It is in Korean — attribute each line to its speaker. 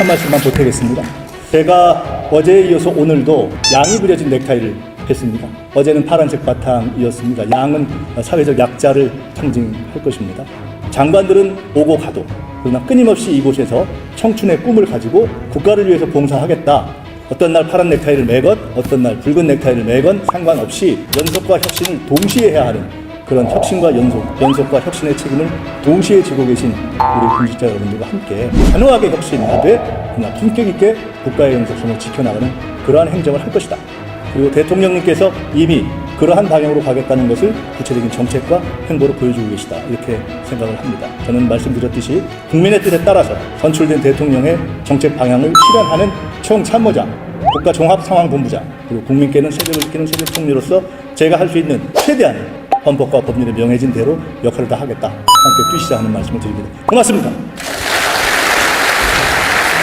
Speaker 1: 한 말씀만 보태겠습니다. 제가 어제에 이어서 오늘도 양이 그려진 넥타이를 했습니다. 어제는 파란색 바탕이었습니다. 양은 사회적 약자를 상징할 것입니다. 장관들은 오고 가도 그러나 끊임없이 이곳에서 청춘의 꿈을 가지고 국가를 위해서 봉사하겠다. 어떤 날 파란 넥타이를 매건 어떤 날 붉은 넥타이를 매건 상관없이 연속과 혁신을 동시에 해야 하는 그런 혁신과 연속, 연속과 혁신의 책임을 동시에 지고 계신 우리 공직자 여러분들과 함께 단호하게 혁신하되 그러나 품격 있게 국가의 영속성을 지켜나가는 그러한 행정을 할 것이다. 그리고 대통령님께서 이미 그러한 방향으로 가겠다는 것을 구체적인 정책과 행보로 보여주고 계시다. 이렇게 생각을 합니다. 저는 말씀드렸듯이 국민의 뜻에 따라서 선출된 대통령의 정책 방향을 실현하는 총참모장, 국가 종합상황본부장, 그리고 국민께는 세력을 지키는 세력 총리로서 제가 할 수 있는 최대한의 헌법과 법률에 명해진 대로 역할을 다 하겠다. 함께 뛰시자 하는 말씀을 드립니다. 고맙습니다.